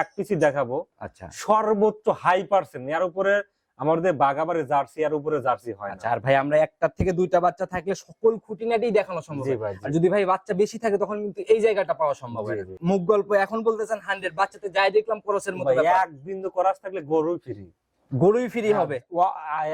এক পিসি দেখাবো। আচ্ছা। সর্বোচ্চ হাই পার্সেন্ট। এর উপরে আমাদের বাগাবারে জার্সি আর উপরে জার্সি হয় আচ্ছা আর ভাই আমরা একটার থেকে দুইটা বাচ্চা থাকলে সকল খুঁটিনাটি দেখানো সম্ভব আর যদি ভাই বাচ্চা বেশি থাকে তখন কিন্তু এই জায়গাটা পাওয়া সম্ভব হয়। মুখ গল্প এখন বলতেছেন হান্ড্রেড বাচ্চাতে যাই দেখলাম করসের মতো। এক বিন্দু করাস থাকলে গরু ফ্রি গরুই ফ্রি হবে।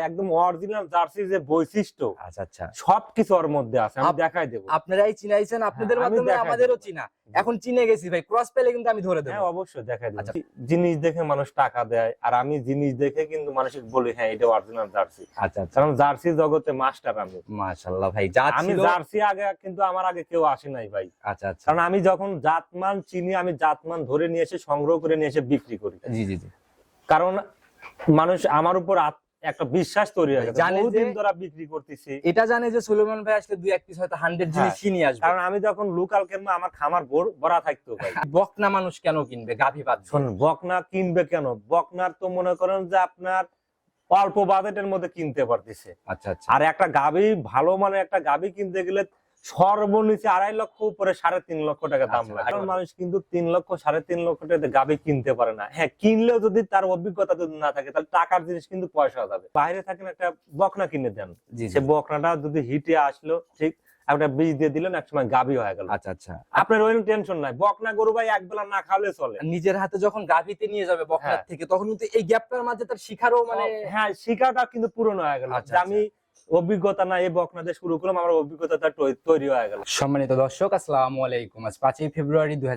একদম অরিজিনাল জার্সি যে বৈশিষ্ট্য আচ্ছা আচ্ছা। সবকিছু ওর মধ্যে আছে আমি দেখাই দেবো। আপনারাই চিনাইছেন আপনাদের হ্যাঁ, মাধ্যমে আমাদেরও চিনা। এখন চিনে গেছি ভাই ক্রস পেলে কিন্তু আমি ধরে দেবো। হ্যাঁ অবশ্যই দেখাই দেবো। আচ্ছা। জিনিস দেখে মানুষ টাকা দেয় আর আমি জিনিস দেখে কিন্তু মানুষকে বলি হ্যাঁ এটা অরিজিনাল জার্সি। আচ্ছা আচ্ছা। কারণ জার্সি জগতে মাস্টার আমি। মাশাআল্লাহ ভাই যা আমি জার্সি আগে কিন্তু আমার আগে কেউ আসে নাই ভাই। আচ্ছা আচ্ছা। কারণ আমি যখন জাতমান চিনি আমি জাতমান ধরে নিয়ে এসে সংগ্রহ করে নিয়ে এসে বিক্রি করি। জি জি জি। কারণ মানুষ আমার উপর একটা বিশ্বাস তৈরি হয়ে জানে বহুদিন ধরে বিক্রি করতেছি। এটা জানে যে সুলেমান ভাই আসলে দুই এক পিস হয়তো হান্ড্রেড জিনিস কিনে আসবে। কারণ আমি যখন লোকাল কিনবো আমার খামার ভর- থাকতো বকনা মানুষ কেন কিনবে? গাভী বাদ? শোন বকনা কিনবে কেন? বকনার তো মনে করেন যে আপনার অল্প বাজেটের মধ্যে কিনতে পারতেছে। আচ্ছা আচ্ছা। আর একটা গাবি ভালো মানে একটা গাবি কিনতে গেলে সর্বনিচে আড়াই লক্ষ উপরে সাড়ে তিন লক্ষ টাকা দাম আচ্ছা, লাগে। মানুষ কিন্তু তিন লক্ষ সাড়ে তিন লক্ষ টাকা গাবি কিনতে পারে না। হ্যাঁ কিনলেও যদি তার অভিজ্ঞতা যদি না থাকে তাহলে টাকার জিনিস কিন্তু পয়সা যাবে। বাইরে থাকেন একটা বকনা কিনে দেন। সে বকনাটা যদি হিটে আসলো ঠিক একটা বীজ দিয়ে দিলেন এক সময় গাবি হয়ে গেল। আচ্ছা আচ্ছা। আপনার ওই টেনশন নাই। বকনা গরু ভাই এক বেলা না খাওয়ালে চলে। নিজের হাতে যখন গাভীতে নিয়ে যাবে বকনার হ্যাঁ। থেকে তখন কিন্তু এই গ্যাপটার মাঝে তার শিখারও মানে হ্যাঁ শিকাটা কিন্তু পূরণ হয়ে গেল। আচ্ছা, আমি অভিজ্ঞতা না এই বকনা দিয়ে শুরু করলাম আমার অভিজ্ঞতাটা তৈরি হয়ে গেল। সম্মানিত দর্শক আসসালামু আলাইকুম। আজ পাঁচই ফেব্রুয়ারি দুই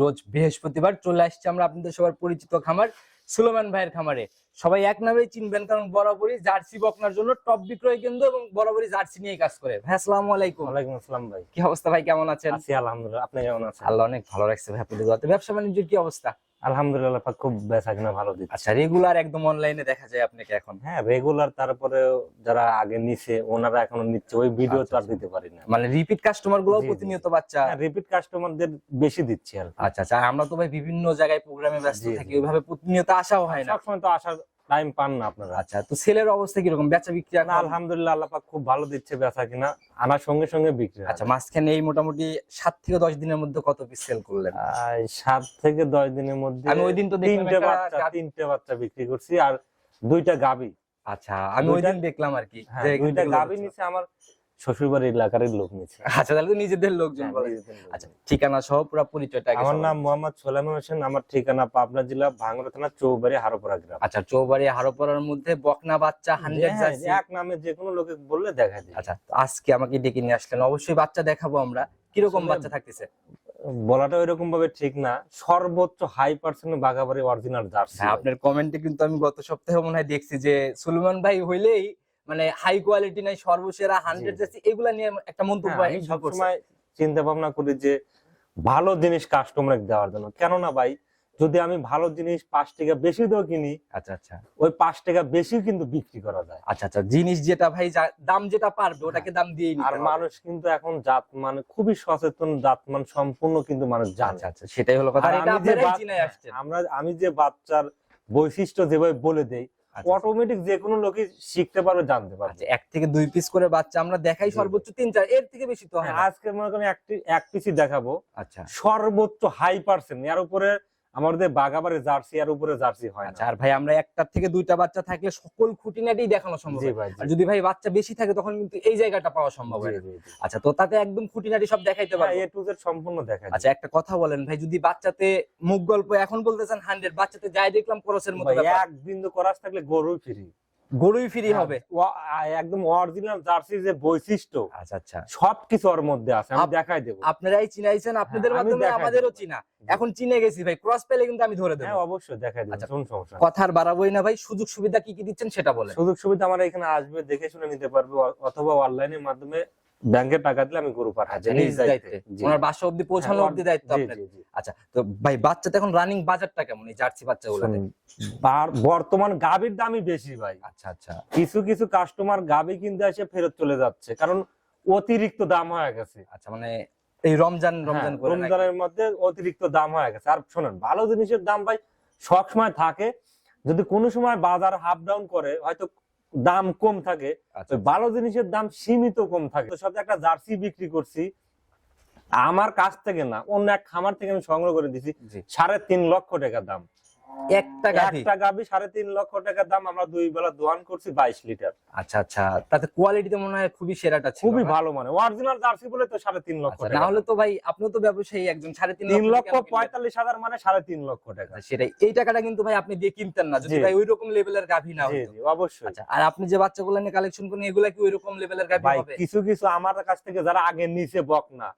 রোজ বৃহস্পতিবার চলে আসছে আমরা আপনাদের সবার পরিচিত খামার সুলেমান ভাইয়ের খামারে। সবাই এক নামেই চিনবেন কারণ বরাবরই জার্সি বকনার জন্য টপ বিক্রয় কেন্দ্র এবং বরাবরই জার্সি নিয়ে কাজ করে। ভাই আসসালামু আলাইকুম। ওয়ালাইকুম আসসালাম ভাই। কি অবস্থা ভাই কেমন আছেন? আছি আলহামদুলিল্লাহ আপনি কেমন আছেন? আল্লাহ অনেক ভালো রাখছে ভাই আপনাদের ব্যবসা বাণিজ্যের কি অবস্থা? আলহামদুলিল্লাহ খুব বেচা কিনা ভালো দিচ্ছে। আচ্ছা রেগুলার একদম অনলাইনে দেখা যায় আপনাকে এখন? হ্যাঁ রেগুলার তারপরে যারা আগে নিছে ওনারা এখনও নিচ্ছে ওই ভিডিও তো আচ্ছা, আর দিতে পারি না। মানে রিপিট কাস্টমারগুলো। প্রতিনিয়ত বাচ্চা? রিপিট কাস্টমারদের বেশি দিচ্ছে আর আচ্ছা আচ্ছা আমরা তো ভাই বিভিন্ন জায়গায় প্রোগ্রামে ব্যস্ত। থাকি ওইভাবে প্রতিনিয়ত আসাও হয় না। সবসময় তো আসার টাইম পান না আপনারা। আচ্ছা তো সেলের অবস্থা কীরকম? বেচা বিক্রি না আলহামদুলিল্লাহ আল্লাহ পাক খুব ভালো দিচ্ছে বেচা কিনা। আনার সঙ্গে সঙ্গে বিক্রি আচ্ছা মাঝখানে এই মোটামুটি সাত থেকে দশ দিনের মধ্যে কত পিস সেল করলেন? সাত থেকে দশ দিনের মধ্যে আমি ওই দিন তো তিনটে বাচ্চা তিনটে বাচ্চা বিক্রি করছি আর দুইটা গাবি। আচ্ছা আমি ওই দিন দেখলাম আর কি হ্যাঁ দুইটা গাবি নিচে আমার শ্বশুর বাড়ির এলাকার লোক নিচ্ছে আচ্ছা তাহলে তো নিজেদের লোকজন হ্যাঁ, বলে নিজেদের লোক। আচ্ছা ঠিকানা সহ পুরো পরিচয়টা আমার নাম মোহাম্মদ সোলাইমান হোসেন আমার ঠিকানা পাবনা জেলা ভাঙ্গুড়া থানা চৌবাড়ি হারোপাড়া গ্রাম। আচ্ছা চৌবাড়ি হারোপাড়ার মধ্যে বকনা বাচ্চা হান্ড্রেড হ্যাঁ, এক নামে যে কোনো লোকে বললে দেখা যায়। আচ্ছা আজকে আমাকে ডেকে নিয়ে আসলেন। অবশ্যই বাচ্চা দেখাবো আমরা। কীরকম বাচ্চা থাকতেছে? বলাটা ওইরকম ভাবে ঠিক না। সর্বোচ্চ হাই পার্সেন্ট বাঘাবাড়ি অরিজিনাল জার্সি। হ্যাঁ আপনার কমেন্টে কিন্তু আমি গত সপ্তাহে মনে হয় দেখছি যে সুলমান ভাই হইলেই মানে হাই কোয়ালিটি নাই সর্বসেরা হান্ড্রেড। জার্সি এগুলা নিয়ে একটা মন্তব্য হ্যাঁ। সবসময়। চিন্তা ভাবনা করি যে ভালো জিনিস কাস্টমার দেওয়ার জন্য। কেননা ভাই যদি আমি ভালো জিনিস পাঁচ টাকা বেশি দিয়েও কিনি আচ্ছা আচ্ছা। ওই পাঁচ টাকা বেশি কিন্তু বিক্রি করা যায়। আচ্ছা আচ্ছা জিনিস যেটা ভাই দাম যেটা পারবে ওটাকে দাম দিয়েই নিতে আর মানুষ কিন্তু এখন জাত মানে খুবই সচেতন জাতমান সম্পূর্ণ কিন্তু মানুষ জানে। আচ্ছা আচ্ছা সেটাই হলো কথা। আমরা আমি যে বাচ্চার বৈশিষ্ট্য যেভাবে বলে দেই অটোমেটিক যে কোনো লোকই শিখতে পারবে জানতে পারবে। আচ্ছা, এক থেকে দুই পিস করে বাচ্চা আমরা দেখাই সর্বোচ্চ তিন চার এর থেকে বেশি তো হয় আজকে মনে করেন এক পিসি দেখাবো। আচ্ছা। সর্বোচ্চ হাই পার্সেন্ট এর উপরে আমাদের বাগাবারে জার্সি আর উপরে জার্সি হয় আচ্ছা আর ভাই আমরা একটার থেকে দুইটা বাচ্চা থাকলে সকল খুঁটিনাটি দেখানো সম্ভব আর যদি ভাই বাচ্চা বেশি থাকে তখন কিন্তু এই জায়গাটা পাওয়া সম্ভব হয় আচ্ছা তো তাতে একদম খুঁটিনাটি সব দেখাইতে পারব। এ টু জেড সম্পূর্ণ দেখাই আচ্ছা একটা কথা বলেন ভাই যদি বাচ্চাতে মুখ গল্প এখন বলতেছেন হান্ড্রেড বাচ্চাতে যাই দেখলাম করসের মতো। এক বিন্দু করাস থাকলে গরু ফ্রি গরুই ফ্রি হবে। একদম অরিজিনাল জার্সি যে বৈশিষ্ট্য আচ্ছা আচ্ছা। সবকিছু ওর মধ্যে আছে আমি দেখাই দেবো। আপনারাই চিনাইছেন আপনাদের হ্যাঁ, মাধ্যমে আমাদেরও চিনা। এখন চিনে গেছি ভাই ক্রস পেলে কিন্তু আমি ধরে দেবো। হ্যাঁ অবশ্যই দেখাই দেবো আচ্ছা। কোন সমস্যা কথার বাড়াবোই না ভাই সুযোগ সুবিধা কি কি দিচ্ছেন সেটা বলেন। সুযোগ সুবিধা আমরা এখানে আসবে দেখে শুনে নিতে পারবে অথবা অনলাইনের মাধ্যমে ব্যাংকে টাকা দিলে আমি গরু পাঠাই নিজ দায়িত্বে। ওনার বাসা অব্দি পৌঁছানো হ্যাঁ, অব্দি দায়িত্ব আপনার। জি, জি। আচ্ছা তো ভাই বাচ্চাতে এখন রানিং বাজারটা কেমন এই জার্সি বাচ্চাগুলো বর্তমান দামই বেশি ভাই। আচ্ছা আচ্ছা। কিছু কিছু কাস্টমার কিনতে এসে ফেরত চলে যাচ্ছে কারণ অতিরিক্ত দাম হয়ে গেছে। আচ্ছা মানে এই রমজান রমজান হ্যাঁ, নাকি? রমজানের মধ্যে অতিরিক্ত দাম হয়ে গেছে। আর শোনেন ভালো জিনিসের দাম ভাই সবসময় থাকে। যদি কোনো সময় বাজার হাফ ডাউন করে হয়তো দাম কম থাকে আচ্ছা ভালো জিনিসের দাম সীমিত কম থাকে। তো সাথে একটা জার্সি বিক্রি করছি আমার কাছ থেকে না অন্য এক খামার থেকে আমি সংগ্রহ করে দিছি সাড়ে তিন লক্ষ টাকা দাম। একটা গাভী? একটা গাবি সাড়ে তিন লক্ষ টাকা দাম আমরা দুই বেলা দোয়ান করছি বাইশ লিটার। আচ্ছা আচ্ছা। তাতে কোয়ালিটিতে মনে হয় খুবই সেরাটা ছিল খুবই ভালো মানে। অরিজিনাল জার্সি বলে তো সাড়ে তিন লক্ষ আচ্ছা, না হলে তো ভাই আপনিও তো ব্যবসায়ী একজন সাড়ে তিন লক্ষ পঁয়তাল্লিশ হাজার মানে সাড়ে তিন লক্ষ টাকা। আচ্ছা, সেটাই। এই টাকাটা কিন্তু ভাই আপনি দিয়ে কিনতেন না যদি ভাই ওই রকম লেভেলের গাভী না হতো। অবশ্যই। আচ্ছা আর আপনি যে বাচ্চাগুলো নিয়ে কালেকশন করেন এগুলা কি ওই রকম লেভেলের গাভী হবে? কিছু কিছু আমার কাছ থেকে যারা আগে নিচে বক না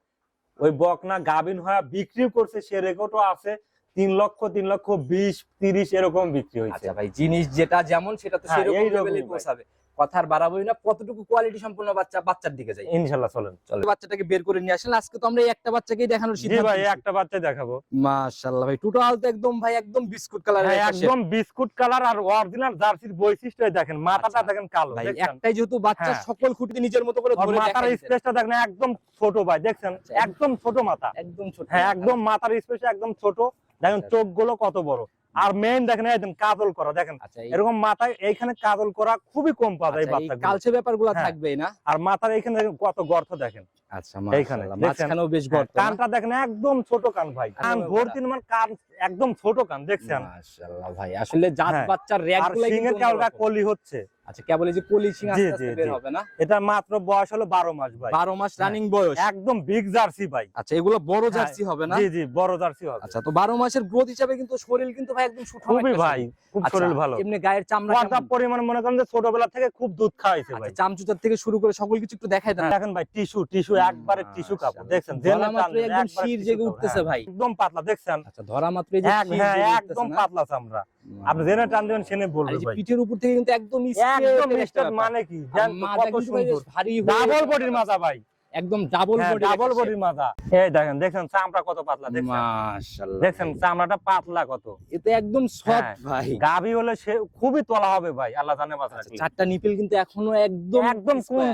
ওই বক না গাভিন হয়ে বিক্রি করছে সে রেকর্ডও আছে। তিন লক্ষ তিন লক্ষ বিশ তিরিশ এরকম বিক্রি হয়েছে। আচ্ছা ভাই জিনিস যেটা যেমন সেটা তো হ্যাঁ, সেরকম লেভেলে পৌঁছাবে। কথার বাড়াবোই না কতটুকু কোয়ালিটি সম্পূর্ণ বাচ্চা বাচ্চার দিকে যাই। ইনশাল্লাহ চলেন চলো বাচ্চাটাকে বের করে নিয়ে আসেন। আজকে তো আমরা একটা বাচ্চাকেই দেখানোর সিদ্ধান্ত ভাই একটা বাচ্চা দেখাবো। মাশাআল্লাহ ভাই টোটাল তো একদম ভাই একদম বিস্কুট কালার হ্যাঁ, একদম বিস্কুট কালার আর অরিজিনাল জার্সির বৈশিষ্ট্য দেখেন মাথাটা আচ্ছা। দেখেন কালো ভাই একটাই যেহেতু বাচ্চা হ্যাঁ। সকল খুঁটি নিজের মতো করে ধরে মাথার। স্পেসটা দেখেন একদম ছোট ভাই দেখছেন? আচ্ছা, একদম ছোট মাথা। একদম ছোট। হ্যাঁ একদম মাথার স্পেস একদম ছোট। দেখেন আচ্ছা। চোখগুলো কত বড়। আর মেইন দেখেন একদম কাজল করা দেখেন। আচ্ছা এরকম মাথায় এইখানে কাজল করা খুবই কম পাওয়া যায় আচ্ছা, বাচ্চা কালচে ব্যাপারগুলো হ্যাঁ। থাকবেই না? আর মাথার এইখানে দেখেন কত গর্ত দেখেন। আচ্ছা এইখানে, মাঝখানেও বেশ হ্যাঁ, কানটা দেখেন একদম ছোট কান ভাই কান ভর্তি মানে কান একদম ছোট কান দেখছেন? মাশাআল্লাহ ভাই আসলে জাত হ্যাঁ। বাচ্চার র্যাক সিংহের কিন্তু কলি হচ্ছে। আচ্ছা কেবল এই যে কলি সিং আস্তে আস্তে বের হবে না? এটা মাত্র বয়স হলো বারো মাস ভাই। 12 মাস হ্যাঁ। রানিং বয়স। একদম বিগ জার্সি ভাই। আচ্ছা এগুলো বড় হ্যাঁ, জার্সি হবে না? জি জি বড় জার্সি হবে। আচ্ছা তো 12 মাসের গ্রোথ হিসাবে কিন্তু শরীর কিন্তু ভাই একদম সুঠাম খুবই ভাই। খুব আচ্ছা, শরীর ভালো। এমনি গায়ের চামড়া পর্যাপ্ত? পরিমাণ মনে করেন যে ছোটবেলা থেকে খুব দুধ খাওয়াইছে ভাই। আচ্ছা চামচুচার থেকে শুরু করে সকল কিছু একটু দেখাই দেন। দেখেন ভাই টিস্যু টিস্যু একবারে টিস্যু কাপড় দেখছেন? ধরা জেনে মাত্রই টানবেন, একদম শির জেগে উঠতেছে হ্যাঁ। ভাই। একদম পাতলা দেখছেন? আচ্ছা ধরা মাত্র এই যে হ্যাঁ একদম পাতলা চামড়া। আপনি জেনে টান দেবেন সেনে আর বলবে ভাই। পিঠের উপর থেকে কিন্তু একদম একদম। মানে কি? জানেন মাথা কত সুন্দর। ভারী ডাবল বডির মাথাটা। মাজা ভাই। একদম ডাবল হ্যাঁ বডি ডাবল বডির মাজা। এই দেখেন দেখেন চামড়া কত পাতলা মাশাআল্লাহ দেখছেন চামড়াটা পাতলা কত। এতে একদম সফট হ্যাঁ। ভাই। গাভি হলে সে খুবই তোলা হবে ভাই আল্লাহ জানে বাঁচা আচ্ছা, চারটা নিপিল কিন্তু এখনও একদম একদম কোন।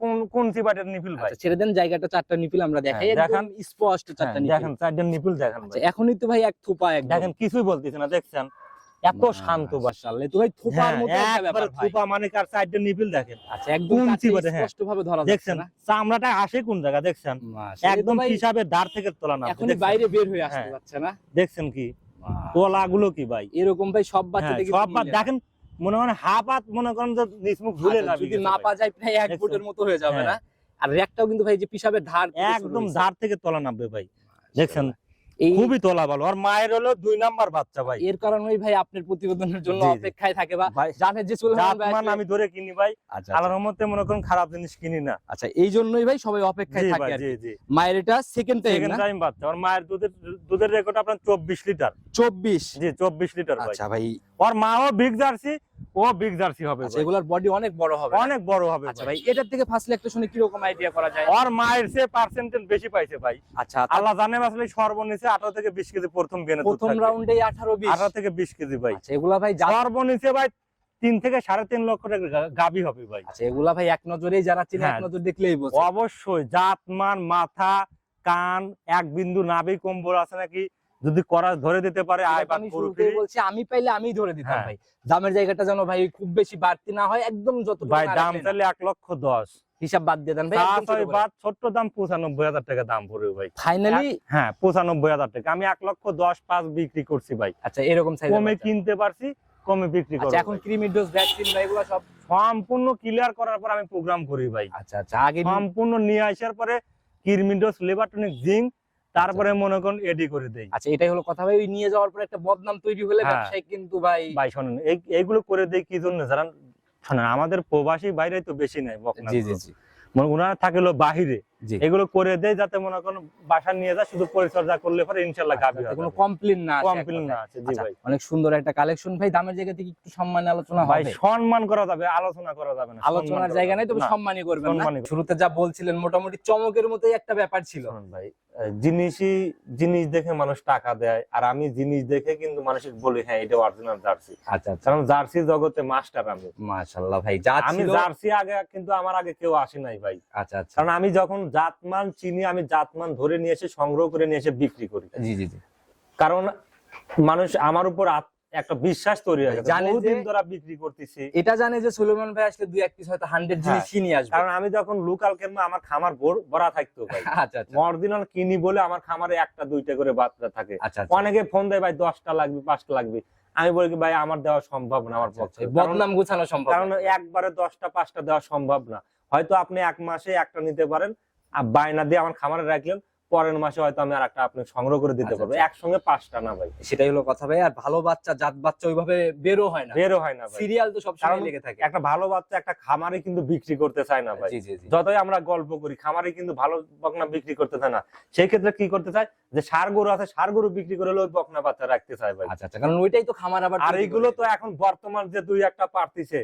কোন কোন সিবাটের নিপিল ভাই। আচ্ছা, ছেড়ে দেন জায়গাটা চারটা নিপিল আমরা দেখাই। দেখেন। স্পষ্ট চারটা হ্যাঁ, নিপিল। দেখেন চারজন নিপিল দেখেন আচ্ছা, এখনই তো ভাই এক থোপা একদম। দেখেন কিছুই বলতেছে না দেখছেন? এত শান্ত মাশাআল্লাহ, তো ভাই থোপার হ্যাঁ, মতো থোপা মানে কার চারজন নিপিল দেখেন। আচ্ছা একদম হ্যাঁ। স্পষ্ট ভাবে ধরা দেখছেন চামড়াটা আসে কোন জায়গা দেখছেন? একদম হিসাবে ধার থেকে তোলা না এখনই বাইরে বের হয়ে আসতে হ্যাঁ। যাচ্ছে না। দেখছেন কি? তোলা গুলো কি ভাই? এরকম ভাই সব বাচ্চা থেকে সব দেখেন মনে হয় হাফ হাত মনে করেন যে নিচমুখ ঝুলে আচ্ছা, যাবে যদি না পা যায় প্রায় এক ফুটের মতো হয়ে যাবে। না। আর র্যাকটাও কিন্তু ভাই যে পিসাবের ধার একদম। ধার থেকে তোলা নামবে ভাই। দেখছেন? খুবই তোলা ভালো আর মায়ের হলো দুই নাম্বার বাচ্চা ভাই। এর কারণেই ভাই আপনার প্রতিবেদনের জন্য। অপেক্ষায় থাকে বা জানে যে চলে আসবে আমি ধরে কিনি ভাই। আচ্ছা আল্লাহর রহমতে মনে করেন খারাপ জিনিস কিনি না। আচ্ছা এই জন্যই ভাই সবাই অপেক্ষায় থাকে মায়ের এটা সেকেন্ড টাইম সেকেন্ড টাইম বাচ্চা। আর মায়ের দুধের দুধের রেকর্ড আপনার চব্বিশ লিটার। 24 জি চব্বিশ লিটার ভাই। আচ্ছা ভাই ওর মাও বিগ জার্সি ও বিগ জার্সি হবে আচ্ছা। এগুলার বডি অনেক বড় হবে। অনেক বড় হবে আচ্ছা ভাই। এটার থেকে ফার্স্ট লেকটেশনে কি রকম আইডিয়া করা যায়? ওর মায়ের সে পার্সেন্টেজ বেশি পাইছে ভাই। আচ্ছা আল্লাহ জানে আসলে সর্বনিচে আঠারো থেকে বিশ কেজি প্রথম বেনে প্রথম রাউন্ডে 18 20 আঠারো থেকে বিশ কেজি ভাই। আচ্ছা এগুলা ভাই সর্বনিচে ভাই তিন থেকে সাড়ে তিন লক্ষ টাকা গাবি হবে ভাই। আচ্ছা এগুলা ভাই এক নজরেই যারা চিনে এক হ্যাঁ। নজর দেখলেই বোঝে। অবশ্যই জাতমান মাথা কান এক বিন্দু নাভি কম্বল আছে নাকি? যদি করা ধরে দিতে পারে আয়। বলছি আমি পাইলে আমি ধরে দিতাম হ্যাঁ। ভাই। দামের জায়গাটা যেন ভাই খুব বেশি বাড়তি না হয় একদম যত ভাই দাম চাইলে এক লক্ষ দশ। হিসাব বাদ দিয়ে দেন ভাই বাদ ছোট্ট দাম পঁচানব্বই হাজার টাকা দাম পড়বে ভাই। ফাইনালি হ্যাঁ পঁচানব্বই হাজার টাকা। আমি এক লক্ষ দশ পাঁচ বিক্রি করছি ভাই। আচ্ছা এরকম কমে কিনতে পারছি কমে বিক্রি আচ্ছা করব এখন ক্রিমি ডোজ ভ্যাকসিন বা এগুলো সব সম্পূর্ণ ক্লিয়ার করার পর আমি প্রোগ্রাম করি ভাই। আচ্ছা আচ্ছা আগে সম্পূর্ণ নিয়ে আসার পরে কিরমিডোস লেবারটনিক জিঙ্ক তারপরে মনে করেন এডি করে দেয় আচ্ছা এটাই হলো কথা ভাই ওই নিয়ে যাওয়ার পরে একটা বদনাম তৈরি হলে হ্যাঁ। ব্যবসায়ী কিন্তু ভাই ভাই শুনুন এই- এইগুলো করে দেয় কি জন্য? জানেন শোনেন আমাদের প্রবাসী বাইরে তো বেশি নাই বকনা জি জি জি। মনে ওনারা থাকল বাহিরে। এগুলো করে দেয় যাতে মনে করেন বাসা নিয়ে যায় শুধু পরিচর্যা করলে পরে ইনশাল্লাহ গাবি আচ্ছা, কোনো কমপ্লেন না কমপ্লেন না আছে জি আচ্ছা, ভাই। অনেক সুন্দর একটা কালেকশন ভাই দামের জায়গা থেকে একটু সম্মানে আলোচনা হবে? সম্মান করা যাবে আলোচনা করা যাবে না আলোচনার জায়গা নাই তবে সম্মানই করবেন না। শুরুতে যা বলছিলেন মোটামুটি চমকের মতোই একটা ব্যাপার ছিল। ভাই জিনিসই জিনিস দেখে মানুষ টাকা দেয় আর আমি জিনিস দেখে কিন্তু মানুষকে বলি হ্যাঁ এটা অরিজিনাল জার্সি। আচ্ছা আচ্ছা। কারণ জার্সি জগতে মাস্টার আমি। মাশাআল্লাহ ভাই আমি জার্সি আগে কিন্তু আমার আগে কেউ আসে নাই ভাই। আচ্ছা আচ্ছা। কারণ আমি যখন জাতমান চিনি আমি জাতমান ধরে নিয়ে এসে সংগ্রহ করে নিয়ে এসে বিক্রি করি। জি জি জি। কারণ মানুষ আমার উপর একটা বিশ্বাস তৈরি হয়ে গেছে। বহুদিন ধরে বিক্রি করতেছি। এটা জানে যে সুলেমান ভাই আসলে দুই এক পিস হয়তো হান্ড্রেড হ্যাঁ, জিনিস নিয়ে আসবে। কারণ আমি যখন লোকাল কিনবো আমার খামার ভর- থাকতো ভাই। আচ্ছা আচ্ছা। কিনি বলে আমার খামারে একটা দুইটা করে বাচ্চা থাকে। আচ্ছা অনেকে ফোন দেয় ভাই দশটা লাগবে পাঁচটা লাগবে। আমি বলি ভাই আমার দেওয়া সম্ভব না আমার পক্ষে। বদনাম গুছানো সম্ভব কারণ একবারে দশটা পাঁচটা দেওয়া সম্ভব না। হয়তো আপনি এক মাসে একটা নিতে পারেন আর বায়না দিয়ে আমার খামারে রাখলেন পরের মাসে হয়তো আমি আর একটা আপনি সংগ্রহ করে দিতে আচ্ছা, পারব। আচ্ছা। একসঙ্গে পাঁচটা না ভাই। সেটাই হলো কথা ভাই আর ভালো বাচ্চা জাত বাচ্চা ওইভাবে বেরো হয় না। বেরো হয় না সিরিয়াল তো সবসময় কারণ লেগে থাকে। একটা ভালো বাচ্চা একটা খামারে কিন্তু বিক্রি করতে চায় না ভাই। যতই আমরা গল্প করি খামারে কিন্তু ভালো বকনা বিক্রি করতে চায় না। সেই ক্ষেত্রে কি করতে চায়? যে সার গরু আছে সার গরু বিক্রি করে ওই বকনা বাচ্চা রাখতে চায় ভাই। আচ্ছা আচ্ছা কারণ ওইটাই তো খামার আবার আর এইগুলো তো এখন বর্তমান যে দুই একটা পারতিছে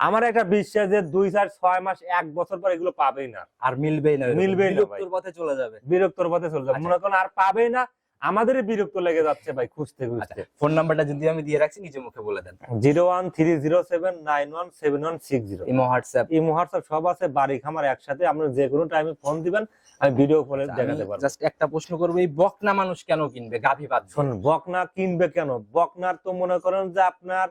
আমার একটা বিশ্বাস যে দুই চার ছয় মাস এক বছর পর এগুলো পাবেই না। আর মিলবেই না। মিলবেই না ভাই। পথে চলে যাবে। বিরক্তর পথে চলে যাবে। আচ্ছা। মনে করেন আর পাবেই না আমাদেরই বিরক্ত লেগে যাচ্ছে ভাই খুঁজতে আচ্ছা খুঁজতে ফোন নাম্বারটা যদি আমি দিয়ে রাখছি নিজে মুখে বলে দেন। Zero one three zero seven nine one seven one six zero. Imo WhatsApp. এই হোয়াটসঅ্যাপ সব আছে বাড়ি খামার একসাথে। আপনার যে কোনো টাইমে ফোন দিবেন আমি ভিডিও কলে দেখাতে পারব। জাস্ট একটা প্রশ্ন করব এই বকনা মানুষ কেন কিনবে? গাভী বাদ? শোন বকনা কিনবে কেন? বকনার তো মনে করেন যে আপনার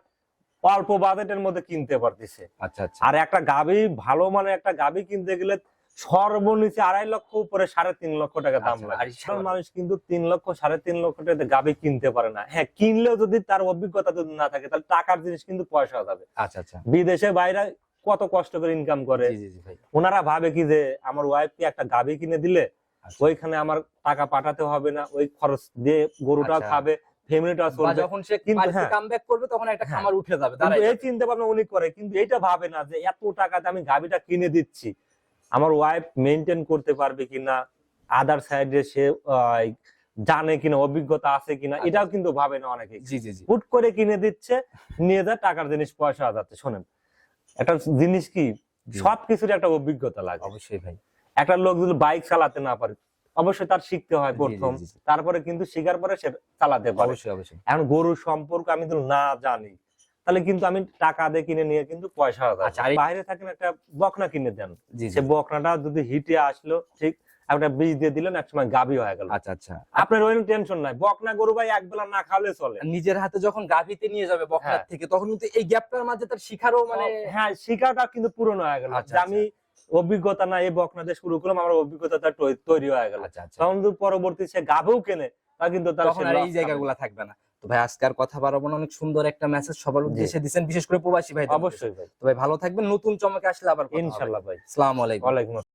অল্প বাজেটের মধ্যে কিনতে পারতেছে। আচ্ছা আচ্ছা। আর একটা গাবি ভালো মানে একটা গাবি কিনতে গেলে সর্বনিচে আড়াই লক্ষ উপরে সাড়ে তিন লক্ষ টাকা দাম আচ্ছা, লাগে। সাধারণ মানুষ কিন্তু তিন লক্ষ সাড়ে তিন লক্ষ টাকা গাবি কিনতে পারে না। হ্যাঁ কিনলেও যদি তার অভিজ্ঞতা যদি না থাকে তাহলে টাকার জিনিস কিন্তু পয়সা যাবে। আচ্ছা আচ্ছা। বিদেশে বাইরে কত কষ্ট করে ইনকাম করে। ওনারা ভাবে কি যে আমার ওয়াইফকে একটা গাবি কিনে দিলে আচ্ছা। ওইখানে আমার টাকা পাঠাতে হবে না ওই খরচ দিয়ে গরুটা আচ্ছা। খাবে ফ্যামিলিটা বা চলবে যখন সে কিন্তু। কামব্যাক করবে তখন একটা হ্যাঁ। খামার উঠে যাবে এই চিন্তা ভাবনা উনি করে কিন্তু এটা ভাবে না যে এত টাকাতে আমি গাবিটা কিনে দিচ্ছি আমার ওয়াইফ মেনটেন করতে পারবে কিনা আদার সাইডে সে জানে কিনা অভিজ্ঞতা আছে কিনা আচ্ছা। এটাও কিন্তু ভাবে না অনেকে জি জি জি হুট করে কিনে দিচ্ছে নিয়ে যায় টাকার জিনিস পয়সা যাচ্ছে শোনেন একটা জিনিস কি। সবকিছুর একটা অভিজ্ঞতা লাগে অবশ্যই ভাই একটা লোক যদি বাইক চালাতে না পারে অবশ্যই তার শিখতে হয় প্রথম। তারপরে কিন্তু শিখার পরে সে চালাতে পারে। অবশ্যই অবশ্যই। এখন গরুর সম্পর্ক আমি যদি না জানি। তাহলে কিন্তু আমি টাকা দিয়ে কিনে নিয়ে কিন্তু পয়সা আচ্ছা, আচ্ছা বাইরে থাকেন একটা বকনা কিনে দেন। সে বকনাটা যদি হিটে আসলো ঠিক একটা বীজ দিয়ে দিলেন এক সময় গাভী হয়ে গেল। আচ্ছা আচ্ছা। আপনার ওই টেনশন নাই। বকনা গরু ভাই এক বেলা না খাওয়ালে চলে। নিজের হাতে যখন গাভীতে নিয়ে যাবে বকনার হ্যাঁ। থেকে তখন কিন্তু এই গ্যাপটার মাঝে তার শিখারও মানে হ্যাঁ শিকারটা কিন্তু পূরণ হয়ে গেল। আচ্ছা, আমি অভিজ্ঞতা নাই এই বকনা দিয়ে শুরু করলাম আমার অভিজ্ঞতাটা তৈরি হয়ে গেল। আচ্ছা আচ্ছা। তখন পরবর্তী সে গাভেও কেনে তা কিন্তু তার তখন এই। জায়গাগুলো থাকবে না। তো ভাই আজকে আর কথা বাড়াবো না অনেক সুন্দর একটা মেসেজ সবার উদ্দেশ্যে দিচ্ছেন বিশেষ করে প্রবাসী ভাই অবশ্যই ভাই। তো ভাই ভালো থাকবেন নতুন চমকে আসলে আবার ইনশাল্লাহ ভাই। সালামালাইকুম আলাইকুম।